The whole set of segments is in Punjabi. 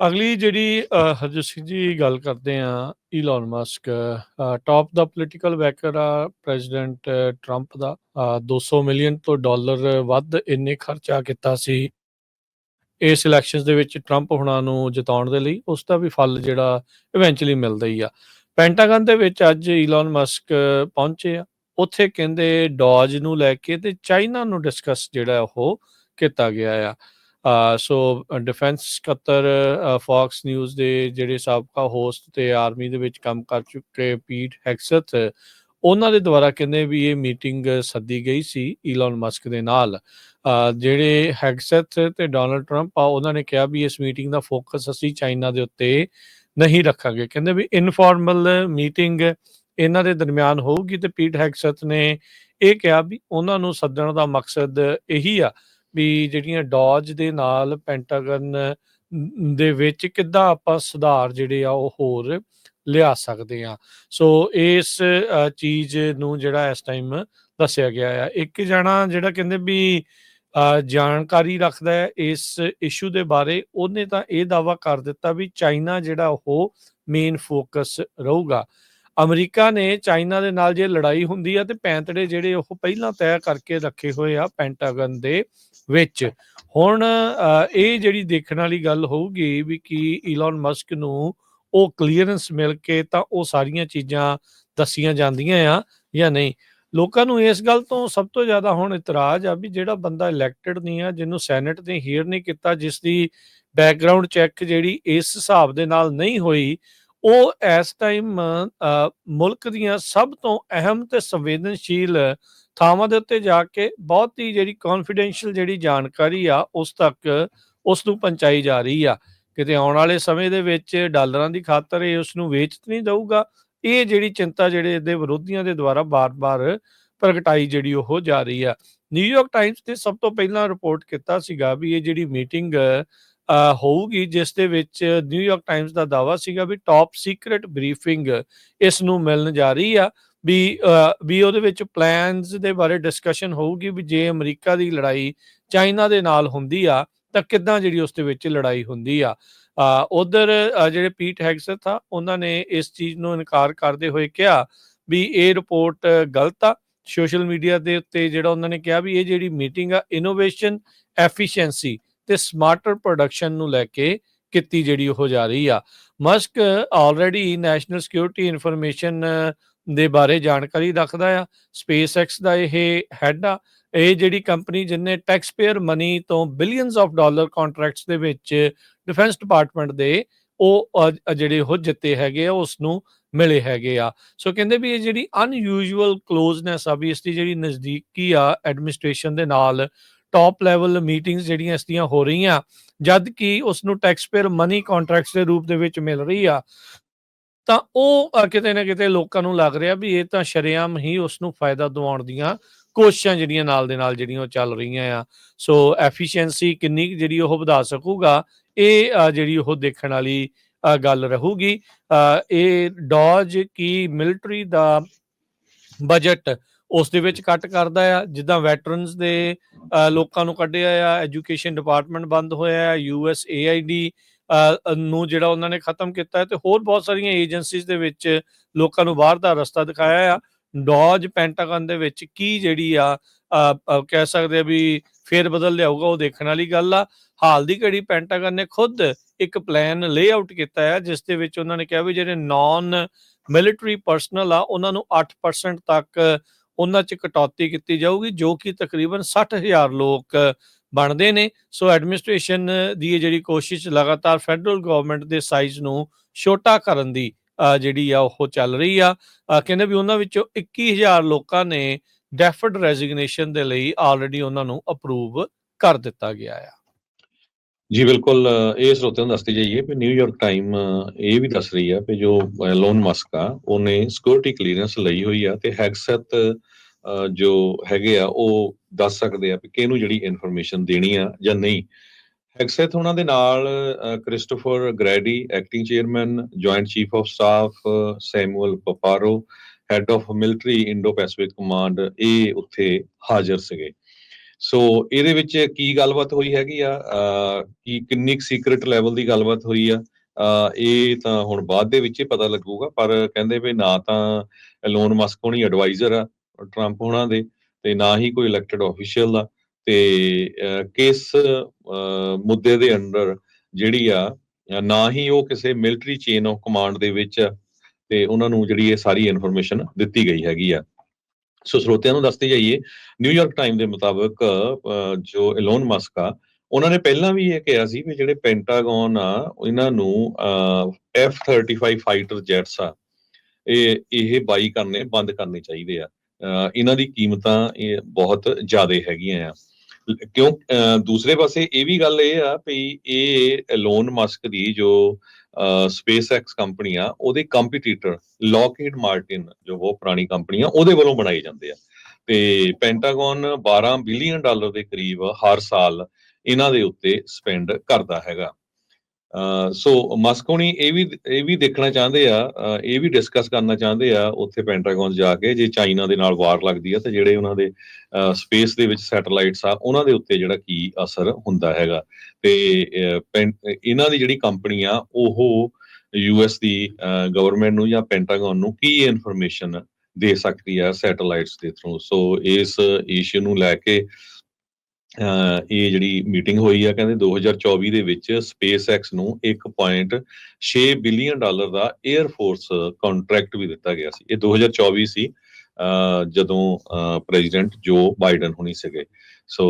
ਅਗਲੀ ਜਿਹੜੀ ਹਰਜੋਤ ਸਿੰਘ ਜੀ ਗੱਲ ਕਰਦੇ ਆ ਈਲਨ ਮਸਕ ਟਾਪ ਦਾ ਪੋਲੀਟੀਕਲ ਵੈਕਰ ਆ ਪ੍ਰੈਜ਼ੀਡੈਂਟ ਟਰੰਪ ਦਾ ਅ, 200 ਮਿਲੀਅਨ ਤੋਂ ਡਾਲਰ ਵੱਧ ਇੰਨੇ ਖਰਚਾ ਕੀਤਾ ਸੀ। ਇਸ ਇਲੈਕਸ਼ਨਸ ਦੇ ਵਿੱਚ ਟਰੰਪ ਹੁਣਾਂ ਨੂੰ ਜਿਤਾਉਣ ਦੇ ਲਈ ਉਸ ਦਾ ਵੀ ਫਲ ਜਿਹੜਾ ਇਵੈਂਚੁਅਲੀ ਮਿਲਦਾ ਹੀ ਆ। ਪੈਂਟਾਗਨ ਦੇ ਵਿੱਚ ਅੱਜ ਈਲਨ ਮਸਕ ਪਹੁੰਚੇ ਆ। ਉੱਥੇ ਕਹਿੰਦੇ ਡੌਜ ਨੂੰ ਲੈ ਕੇ ਤੇ ਚਾਈਨਾ ਨੂੰ ਡਿਸਕਸ ਜਿਹੜਾ ਉਹ ਕੀਤਾ ਗਿਆ ਆ। ਸੋ ਡਿਫੈਂਸ ਸਕੱਤਰ ਫੌਕਸ ਨਿਊਜ਼ ਦੇ ਜਿਹੜੇ ਸਾਬਕਾ ਹੋਸਟ ਤੇ ਆਰਮੀ ਦੇ ਵਿੱਚ ਕੰਮ ਕਰ ਚੁੱਕੇ ਪੀਟ ਹੈਕਸਥ ਉਹਨਾਂ ਦੇ ਦੁਆਰਾ ਕਹਿੰਦੇ ਵੀ ਇਹ ਮੀਟਿੰਗ ਸੱਦੀ ਗਈ ਸੀ ਈਲਨ ਮਸਕ ਦੇ ਨਾਲ। ਜਿਹੜੇ ਹੈਕਸਥ ਤੇ ਡੋਨਲਡ ਟਰੰਪ ਆ, ਉਹਨਾਂ ਨੇ ਕਿਹਾ ਵੀ ਇਸ ਮੀਟਿੰਗ ਦਾ ਫੋਕਸ ਅਸੀਂ ਚਾਈਨਾ ਦੇ ਉੱਤੇ ਨਹੀਂ ਰੱਖਾਂਗੇ। ਕਹਿੰਦੇ ਵੀ ਇਨਫਾਰਮਲ ਮੀਟਿੰਗ ਇਹਨਾਂ ਦੇ ਦਰਮਿਆਨ ਹੋਊਗੀ ਤੇ ਪੀਟ ਹੈਕਸਥ ਨੇ ਇਹ ਕਿਹਾ ਵੀ ਉਹਨਾਂ ਨੂੰ ਸੱਦਣ ਦਾ ਮਕਸਦ ਇਹੀ ਆ ਵੀ ਜਿਹੜੀਆਂ ਡੌਜ ਦੇ ਨਾਲ ਪੈਂਟਾਗਨ ਦੇ ਵਿੱਚ ਕਿੱਦਾਂ ਆਪਾਂ ਸੁਧਾਰ ਜਿਹੜੇ ਆ ਉਹ ਹੋਰ ਲਿਆ ਸਕਦੇ ਆ। ਸੋ ਇਸ ਚੀਜ਼ ਨੂੰ ਜਿਹੜਾ ਇਸ ਟਾਈਮ ਦੱਸਿਆ ਗਿਆ ਆ। ਇੱਕ ਜਣਾ ਜਿਹੜਾ ਕਹਿੰਦੇ ਵੀ ਅ, ਜਾਣਕਾਰੀ ਰੱਖਦਾ ਹੈ ਇਸ ਇਸ਼ੂ ਦੇ ਬਾਰੇ ਉਹਨੇ ਤਾਂ ਇਹ ਦਾਵਾ ਕਰ ਦਿੱਤਾ ਵੀ ਚਾਈਨਾ ਜਿਹੜਾ ਉਹ ਮੇਨ ਫੋਕਸ ਰਹੂਗਾ। ਅਮਰੀਕਾ ਨੇ ਚਾਈਨਾ ਦੇ ਨਾਲ ਜੇ ਲੜਾਈ ਹੁੰਦੀ ਆ ਤੇ ਪੈਂਤੜੇ ਜਿਹੜੇ ਉਹ ਪਹਿਲਾਂ ਤੈਅ ਕਰਕੇ ਰੱਖੇ ਹੋਏ ਆ ਪੈਂਟਾਗਨ ਦੇ ਵਿੱਚ। ਹੁਣ ਇਹ ਜਿਹੜੀ ਦੇਖਣ ਵਾਲੀ ਗੱਲ ਹੋਊਗੀ ਵੀ ਕੀ ਈਲਨ ਮਸਕ ਨੂੰ ਉਹ ਕਲੀਅਰੈਂਸ ਮਿਲ ਕੇ ਤਾਂ ਉਹ ਸਾਰੀਆਂ ਚੀਜ਼ਾਂ ਦੱਸੀਆਂ ਜਾਂਦੀਆਂ ਆ ਜਾਂ ਨਹੀਂ? ਲੋਕਾਂ ਨੂੰ ਇਸ ਗੱਲ ਤੋਂ ਸਭ ਤੋਂ ਜ਼ਿਆਦਾ ਹੁਣ ਇਤਰਾਜ਼ ਆ ਵੀ ਜਿਹੜਾ ਬੰਦਾ ਇਲੈਕਟਡ ਨਹੀਂ ਆ, ਜਿਹਨੂੰ ਸੈਨੇਟ ਨੇ ਹੀਅਰ ਨਹੀਂ ਕੀਤਾ ਜਿਸ ਦੀ ਬੈਕਗ੍ਰਾਉਂਡ ਚੈੱਕ ਜਿਹੜੀ ਇਸ ਹਿਸਾਬ ਦੇ ਨਾਲ ਨਹੀਂ ਹੋਈ ਉਹ ਇਸ ਟਾਈਮ ਮੁਲਕ ਦੀਆਂ ਸਭ ਤੋਂ ਅਹਿਮ ਤੇ ਸੰਵੇਦਨਸ਼ੀਲ ਥਾਵਾਂ ਦੇ ਉੱਤੇ ਜਾ ਕੇ ਬਹੁਤ ਹੀ ਜਿਹੜੀ ਕੌਨਫੀਡੈਂਸ਼ੀਅਲ ਜਿਹੜੀ ਜਾਣਕਾਰੀ ਆ, ਉਸ ਤੱਕ ਉਸ ਨੂੰ ਪਹੁੰਚਾਈ ਜਾ ਰਹੀ ਆ। ਕਿਤੇ ਆਉਣ ਵਾਲੇ ਸਮੇਂ ਦੇ ਵਿੱਚ ਡਾਲਰਾਂ ਦੀ ਖਾਤਰ ਇਹ ਉਸ ਨੂੰ ਵੇਚ ਨਹੀਂ ਦਊਗਾ। ਇਹ ਜਿਹੜੀ ਚਿੰਤਾ ਜਿਹੜੇ ਇਹਦੇ ਵਿਰੋਧੀਆਂ ਦੇ ਦੁਆਰਾ ਬਾਰ-ਬਾਰ ਪ੍ਰਗਟਾਈ ਜਿਹੜੀ ਉਹ ਜਾ ਰਹੀ ਆ। ਨਿਊਯਾਰਕ ਟਾਈਮਸ ਨੇ ਸਭ ਤੋਂ ਪਹਿਲਾਂ ਰਿਪੋਰਟ ਕੀਤਾ ਸੀਗਾ ਵੀ ਇਹ ਜਿਹੜੀ ਮੀਟਿੰਗ ਹੋਊਗੀ, ਜਿਸ ਦੇ ਵਿੱਚ ਨਿਊਯਾਰਕ ਟਾਈਮਸ ਦਾ ਦਾਵਾ ਸੀਗਾ ਵੀ ਟਾਪ ਸੀਕ੍ਰੀਟ ਬਰੀਫਿੰਗ ਇਸ ਨੂੰ ਮਿਲਣ ਜਾ ਰਹੀ ਆ, ਵੀ ਵੀ ਉਹਦੇ ਵਿੱਚ ਪਲਾਨਸ ਦੇ ਬਾਰੇ ਡਿਸਕਸ਼ਨ ਹੋਊਗੀ ਵੀ ਜੇ ਅਮਰੀਕਾ ਦੀ ਲੜਾਈ ਚਾਈਨਾ ਦੇ ਨਾਲ ਹੁੰਦੀ ਆ, ਤਾਂ ਕਿੱਦਾਂ ਜਿਹੜੀ ਉਸ ਦੇ ਵਿੱਚ ਲੜਾਈ ਹੁੰਦੀ ਆ। ਉਧਰ ਜਿਹੜੇ ਪੀਟ ਹੈਗਸਥ ਆ, ਉਹਨਾਂ ਨੇ ਇਸ ਚੀਜ਼ ਨੂੰ ਇਨਕਾਰ ਕਰਦੇ ਹੋਏ ਕਿਹਾ ਵੀ ਇਹ ਰਿਪੋਰਟ ਗਲਤ ਆ। ਸੋਸ਼ਲ ਮੀਡੀਆ ਦੇ ਉੱਤੇ ਜਿਹੜਾ ਉਹਨਾਂ ਨੇ ਕਿਹਾ ਵੀ ਇਹ ਜਿਹੜੀ ਮੀਟਿੰਗ ਆ ਇਨੋਵੇਸ਼ਨ ਐਫੀਸ਼ੀਐਂਸੀ ਤੇ ਸਮਾਰਟਰ ਪ੍ਰੋਡਕਸ਼ਨ ਨੂੰ ਲੈ ਕੇ ਕੀਤੀ ਜਿਹੜੀ ਉਹ ਜਾ ਰਹੀ ਆ। Musk already national security information ਦੇ ਬਾਰੇ ਜਾਣਕਾਰੀ ਰੱਖਦਾ ਆ। ਸਪੇਸ ਐਕਸ ਦਾ ਇਹ ਹੈਡ ਆ। ਇਹ ਜਿਹੜੀ ਕੰਪਨੀ ਜਿਨੇ ਟੈਕਸ ਪੇਅਰ ਮਨੀ ਤੋਂ ਬਿਲੀਅਨਸ ਆਫ ਡਾਲਰ ਕੰਟਰੈਕਟਸ ਦੇ ਵਿੱਚ ਡਿਫੈਂਸ ਡਿਪਾਰਟਮੈਂਟ ਦੇ ਉਹ ਜਿਹੜੇ ਉਹ ਜਿੱਤੇ ਹੈਗੇ ਆ ਉਸ ਨੂੰ ਮਿਲੇ ਹੈਗੇ ਆ। ਸੋ ਕਹਿੰਦੇ ਵੀ ਇਹ ਜਿਹੜੀ ਅਨਯੂਜੂਅਲ ਕਲੋਜ਼ਨੈਸ ਆ, ਵੀ ਇਸ ਦੀ ਜਿਹੜੀ ਨਜ਼ਦੀਕੀ ਆ ਐਡਮਿਨਿਸਟ੍ਰੇਸ਼ਨ ਦੇ ਨਾਲ ਟਾਪ ਲੈਵਲ ਮੀਟਿੰਗਸ ਜਿਹੜੀਆਂ ਇਸ ਦੀਆਂ ਹੋ ਰਹੀਆਂ, ਜਦ ਕਿ ਉਸ ਨੂੰ ਟੈਕਸ ਪੇਅਰ ਮਨੀ ਕੰਟਰੈਕਟਸ ਦੇ ਰੂਪ ਦੇ ਵਿੱਚ ਮਿਲ ਰਹੀ ਆ, ਤਾਂ ਉਹ ਕਿਤੇ ਨਾ ਕਿਤੇ ਲੋਕਾਂ ਨੂੰ ਲੱਗ ਰਿਹਾ ਵੀ ਇਹ ਤਾਂ ਸ਼ਰੇਆਮ ਹੀ ਉਸ ਨੂੰ ਫਾਇਦਾ ਦਿਵਾਉਣ ਦੀਆਂ ਕੋਸ਼ਿਸ਼ਾਂ ਜਿਹੜੀਆਂ ਨਾਲ ਦੇ ਨਾਲ ਜਿਹੜੀਆਂ ਉਹ ਚੱਲ ਰਹੀਆਂ ਆ। ਸੋ ਐਫੀਸ਼ੀਐਂਸੀ ਕਿੰਨੀ ਕੁ ਜਿਹੜੀ ਉਹ ਵਧਾ ਸਕੂਗਾ, ਇਹ ਜਿਹੜੀ ਉਹ ਦੇਖਣ ਵਾਲੀ ਗੱਲ ਰਹੂਗੀ। ਇਹ ਡੌਜ ਕੀ ਮਿਲਟਰੀ ਦਾ ਬਜਟ ਉਸ ਦੇ ਵਿੱਚ ਕੱਟ ਕਰਦਾ ਆ, ਜਿੱਦਾਂ ਵੈਟਰਨਸ ਦੇ ਲੋਕਾਂ ਨੂੰ ਕੱਢਿਆ ਆ ਐਜੂਕੇਸ਼ਨ ਡਿਪਾਰਟਮੈਂਟ ਬੰਦ ਹੋਇਆ ਆ ਯੂਐਸ ਏਆਈਡੀ ਨੂੰ ਜਿਹੜਾ ਉਹਨਾਂ ਨੇ ਖਤਮ ਕੀਤਾ ਹੈ ਤੇ ਹੋਰ ਬਹੁਤ ਸਾਰੀਆਂ ਏਜੰਸੀਜ਼ ਦੇ ਵਿੱਚ ਲੋਕਾਂ ਨੂੰ ਬਾਹਰ ਦਾ ਰਸਤਾ ਦਿਖਾਇਆ ਆ। ਡੌਜ ਪੈਂਟਾਗਨ ਦੇ ਵਿੱਚ ਕੀ ਜਿਹੜੀ ਆ ਕਹਿ ਸਕਦੇ ਆ ਵੀ ਫੇਰ ਬਦਲ ਲਿਆਊਗਾ, ਉਹ ਦੇਖਣ ਵਾਲੀ ਗੱਲ ਆ। ਹਾਲ ਦੀ ਘੜੀ ਪੈਂਟਾਗਨ ਨੇ ਖੁਦ ਇੱਕ ਪਲਾਨ ਲੇਆਊਟ ਕੀਤਾ ਹੈ ਜਿਸ ਦੇ ਵਿੱਚ ਉਹਨਾਂ ਨੇ ਕਿਹਾ ਵੀ ਜਿਹੜੇ ਨਾਨ ਮਿਲਟਰੀ ਪਰਸਨਲ ਆ, ਉਹਨਾਂ ਨੂੰ 8% ਤੱਕ ਉਹਨਾਂ 'ਚ ਕਟੌਤੀ ਕੀਤੀ ਜਾਊਗੀ, ਜੋ ਕਿ ਤਕਰੀਬਨ 60000 ਲੋਕ ਬਣਦੇ ਨੇ। ਸੋ ਐਡਮਿਨਿਸਟ੍ਰੇਸ਼ਨ ਦੀ ਇਹ ਜਿਹੜੀ ਕੋਸ਼ਿਸ਼ ਲਗਾਤਾਰ ਫੈਡਰਲ ਗਵਰਨਮੈਂਟ ਦੇ ਸਾਈਜ਼ ਨੂੰ ਛੋਟਾ ਕਰਨ ਦੀ ਜਿਹੜੀ ਆ ਉਹ ਚੱਲ ਰਹੀ ਆ। ਕਹਿੰਦੇ ਵੀ ਉਹਨਾਂ ਵਿੱਚੋਂ 21000 ਲੋਕਾਂ ਨੇ ਡੈਫਰਡ ਰੈਜ਼ਿਗਨੇਸ਼ਨ ਦੇ ਲਈ ਆਲਰੇਡੀ ਉਹਨਾਂ ਨੂੰ ਅਪਰੂਵ ਕਰ ਦਿੱਤਾ ਗਿਆ ਆ। ਜੀ, ਬਿਲਕੁਲ ਇਹ ਸਰੋਤਿਆਂ ਨੂੰ ਦੱਸਦੇ ਜਾਈਏ ਕਿ ਨਿਊਯਾਰਕ ਟਾਈਮ ਇਹ ਵੀ ਦੱਸ ਰਹੀ ਆ ਕਿ ਜੋ ਲੋਨ ਮਸਕ ਆ, ਉਹਨੇ ਸਿਕਿਉਰਿਟੀ ਕਲੀਅਰੈਂਸ ਲਈ ਹੋਈ ਆ ਤੇ ਹੈਗਸੈਟ ਜੋ ਹੈਗੇ ਆ, ਉਹ ਦੱਸ ਸਕਦੇ ਆ ਕਿ ਕਿਹਨੂੰ ਜਿਹੜੀ ਇਨਫੋਰਮੇਸ਼ਨ ਦੇਣੀ ਆ ਜਾਂ ਨਹੀਂ। ਹੈਗਸੈਟ ਉਹਨਾਂ ਦੇ ਨਾਲ Christopher Grady acting chairman joint chief of staff Samuel Paparo head of military Indo Pacific command ਇਹ ਉੱਥੇ ਹਾਜ਼ਰ ਸੀਗੇ। ਸੋ ਇਹਦੇ ਵਿੱਚ ਕੀ ਗੱਲਬਾਤ ਹੋਈ ਹੈਗੀ ਆ? ਕੀ ਕਿੰਨੀ ਸੀਕ੍ਰੀਟ ਲੈਵਲ ਦੀ ਗੱਲਬਾਤ ਹੋਈ ਆ? ਇਹ ਤਾਂ ਹੁਣ ਬਾਅਦ ਦੇ ਵਿੱਚ ਹੀ ਪਤਾ ਲੱਗੂਗਾ ਪਰ ਕਹਿੰਦੇ ਵੀ ਨਾ ਤਾਂ ਐਲੋਨ ਮਸਕ ਹੋਣੀ ਐਡਵਾਈਜ਼ਰ ਆ ਟਰੰਪ ਹੋਣਾ ਦੇ ਤੇ ਨਾ ਹੀ ਕੋਈ ਇਲੈਕਟਡ ਆਫੀਸ਼ੀਅਲ ਆ ਤੇ ਕਿਸ ਮੁੱਦੇ ਦੇ ਅੰਦਰ ਜਿਹੜੀ ਆ ਨਾ ਹੀ ਉਹ ਕਿਸੇ ਮਿਲਟਰੀ ਚੇਨ ਆਫ ਕਮਾਂਡ ਦੇ ਵਿੱਚ ਆ, ਤੇ ਉਹਨਾਂ ਨੂੰ ਜਿਹੜੀ ਇਹ ਸਾਰੀ ਇਨਫੋਰਮੇਸ਼ਨ ਦਿੱਤੀ ਗਈ ਹੈਗੀ ਆ। ਸੋ ਸਰੋਤਿਆਂ ਨੂੰ ਦੱਸਦੇ ਜਾਈਏ ਨਿਊਯਾਰਕ ਟਾਈਮ ਦੇ ਮੁਤਾਬਕ ਜੋ ਐਲੋਨ ਮਸਕ ਆ ਉਹਨਾਂ ਨੇ ਪਹਿਲਾਂ ਵੀ ਇਹ ਕਿਹਾ ਸੀ ਵੀ ਜਿਹੜੇ ਪੈਂਟਾਗਨ ਆ ਇਹਨਾਂ ਨੂੰ F35 ਫਾਈਟਰ ਜੈਟਸ ਆ ਇਹ ਇਹ ਬਾਈ ਕਰਨੇ ਬੰਦ ਕਰਨੇ ਚਾਹੀਦੇ ਆ। ਇਹਨਾਂ ਦੀ ਕੀਮਤਾਂ ਇਹ ਬਹੁਤ ਜ਼ਿਆਦਾ ਹੈਗੀਆਂ ਆ। ਕਿਉਂ ਅਹ, ਦੂਸਰੇ ਪਾਸੇ ਇਹ ਵੀ ਗੱਲ ਇਹ ਆ ਵੀ ਇਹ ਐਲੋਨ ਮਸਕ ਦੀ ਜੋ ਸਪੇਸ ਐਕਸ ਕੰਪਨੀ ਆ ਉਹਦੇ ਕੰਪੀਟੀਟਰ ਲੋਕਹੀਡ ਮਾਰਟਿਨ ਜੋ ਬਹੁਤ ਪੁਰਾਣੀ ਕੰਪਨੀ ਆ, ਉਹਦੇ ਵੱਲੋਂ ਬਣਾਏ ਜਾਂਦੇ ਆ। ਤੇ ਪੈਂਟਾਗਨ 12 ਬਿਲੀਅਨ ਡਾਲਰ ਦੇ ਕਰੀਬ ਹਰ ਸਾਲ ਇਹਨਾਂ ਦੇ ਉੱਤੇ ਸਪੈਂਡ ਕਰਦਾ ਹੈਗਾ। ਸੋ ਮਸਕੋਨੀ ਇਹ ਵੀ ਇਹ ਵੀ ਦੇਖਣਾ ਚਾਹੁੰਦੇ ਆ ਇਹ ਵੀ ਡਿਸਕਸ ਕਰਨਾ ਚਾਹੁੰਦੇ ਆ ਉੱਥੇ ਪੈਂਟਾਗਨ ਜਾ ਕੇ, ਜੇ ਚਾਈਨਾ ਦੇ ਨਾਲ ਵਾਰ ਲੱਗਦੀ ਆ ਤੇ ਜਿਹੜੇ ਉਹਨਾਂ ਦੇ ਸਪੇਸ ਦੇ ਵਿੱਚ ਸੈਟੇਲਾਈਟਸ ਆ, ਉਹਨਾਂ ਦੇ ਉੱਤੇ ਜਿਹੜਾ ਕੀ ਅਸਰ ਹੁੰਦਾ ਹੈਗਾ। ਤੇ ਪੈਂ- ਇਹਨਾਂ ਦੀ ਜਿਹੜੀ ਕੰਪਨੀ ਆ, ਉਹ ਯੂਐਸ ਦੀ ਗਵਰਨਮੈਂਟ ਨੂੰ ਜਾਂ ਪੈਂਟਾਗਨ ਨੂੰ ਕੀ ਇਨਫੋਰਮੇਸ਼ਨ ਦੇ ਸਕਦੀ ਆ ਸੈਟੇਲਾਈਟਸ ਦੇ ਥਰੂ ਸੋ ਇਸ ਇਸ਼ੂ ਨੂੰ ਲੈ ਕੇ ਇਹ ਜਿਹੜੀ ਮੀਟਿੰਗ ਹੋਈ ਆ, ਕਹਿੰਦੇ 2024 ਦੇ ਵਿੱਚ SpaceX ਨੂੰ 1.6 ਬਿਲੀਅਨ ਡਾਲਰ ਦਾ 에ਅਰ ਫੋਰਸ ਕੰਟਰੈਕਟ ਵੀ ਦਿੱਤਾ ਗਿਆ ਸੀ। ਇਹ 2024 ਸੀ ਜਦੋਂ ਪ੍ਰੈਜ਼ੀਡੈਂਟ ਜੋ ਬਾਈਡਨ ਹੁਣੀ ਸੀਗੇ। ਸੋ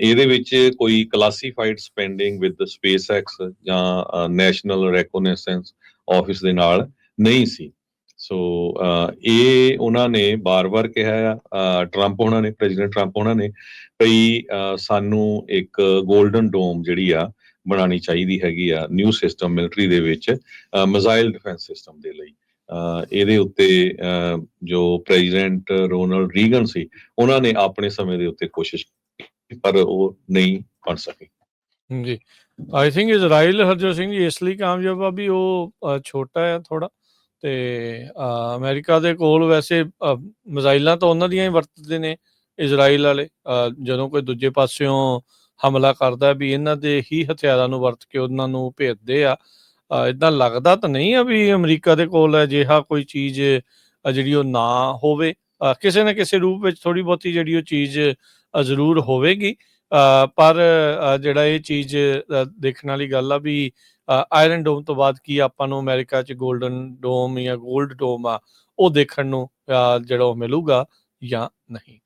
ਇਹਦੇ ਵਿੱਚ ਕੋਈ ਕਲਾਸੀਫਾਈਡ ਸਪੈਂਡਿੰਗ ਵਿਦ SpaceX ਜਾਂ ਨੈਸ਼ਨਲ ਰੈਕੋਨੈਸੈਂਸ ਆਫਿਸ ਦੇ ਨਾਲ ਨਹੀਂ ਸੀ। ਸੋ ਇਹ ਉਹਨਾਂ ਨੇ ਬਾਰ-ਬਾਰ ਕਿਹਾ ਆ ਟਰੰਪ ਉਹਨਾਂ ਨੇ ਪ੍ਰੈਜ਼ੀਡੈਂਟ ਟਰੰਪ ਉਹਨਾਂ ਨੇ ਭਈ ਸਾਨੂੰ ਇੱਕ 골ਡਨ ਡੋਮ ਜਿਹੜੀ ਆ ਬਣਾਉਣੀ ਚਾਹੀਦੀ ਹੈਗੀ ਆ ਨਿਊ ਸਿਸਟਮ ਮਿਲਟਰੀ ਦੇ ਵਿੱਚ ਮਿਜ਼ਾਈਲ ਡਿਫੈਂਸ ਸਿਸਟਮ ਦੇ ਲਈ। ਅਹ, ਇਹਦੇ ਉੱਤੇ ਜੋ ਪ੍ਰੈਜ਼ੀਡੈਂਟ ਰੋਨਲਡ ਰੀਗਨ ਸੀ ਉਹਨਾਂ ਨੇ ਆਪਣੇ ਸਮੇਂ ਦੇ ਉੱਤੇ ਕੋਸ਼ਿਸ਼ ਪਰ ਉਹ ਨਹੀਂ ਬਣ ਸਕੀ। ਜੀ। I think Israel Harjot Singh ji ਇਸ ਲਈ ਕਾਮਯਾਬ ਆ ਵੀ ਉਹ ਛੋਟਾ ਹੈ ਥੋੜਾ ਤੇ ਅਮਰੀਕਾ ਦੇ ਕੋਲ ਵੈਸੇ ਮਿਜ਼ਾਈਲਾਂ ਤਾਂ ਉਹਨਾਂ ਦੀਆਂ ਹੀ ਵਰਤਦੇ ਨੇ, ਇਜ਼ਰਾਈਲ ਵਾਲੇ। ਜਦੋਂ ਕੋਈ ਦੂਜੇ ਪਾਸਿਓਂ ਹਮਲਾ ਕਰਦਾ ਵੀ ਇਹਨਾਂ ਦੇ ਹੀ ਹਥਿਆਰਾਂ ਨੂੰ ਵਰਤ ਕੇ ਉਹਨਾਂ ਨੂੰ ਭੇਜਦੇ ਆ ਇਦਾਂ ਲੱਗਦਾ ਤਾਂ ਨਹੀਂ ਆ ਵੀ ਅਮਰੀਕਾ ਦੇ ਕੋਲ ਅਜਿਹਾ ਕੋਈ ਚੀਜ਼ ਜਿਹੜੀ ਉਹ ਨਾ ਹੋਵੇ। ਕਿਸੇ ਨਾ ਕਿਸੇ ਰੂਪ ਵਿੱਚ ਥੋੜੀ ਬਹੁਤੀ ਜਿਹੜੀ ਉਹ ਚੀਜ਼ ਜ਼ਰੂਰ ਹੋਵੇਗੀ। ਪਰ ਜਿਹੜਾ ਇਹ ਚੀਜ਼ ਦੇਖਣ ਵਾਲੀ ਗੱਲ ਆ ਵੀ ਆਇਰਨ ਡੋਮ ਤੋਂ ਬਾਅਦ ਕੀ ਆਪਾਂ ਨੂੰ ਅਮਰੀਕਾ 'ਚ 골ਡਨ ਡੋਮ ਜਾਂ 골ਡ ਡੋਮ ਆ ਉਹ ਦੇਖਣ ਨੂੰ ਅ, ਜਿਹੜਾ ਉਹ ਮਿਲੂਗਾ ਜਾਂ ਨਹੀਂ।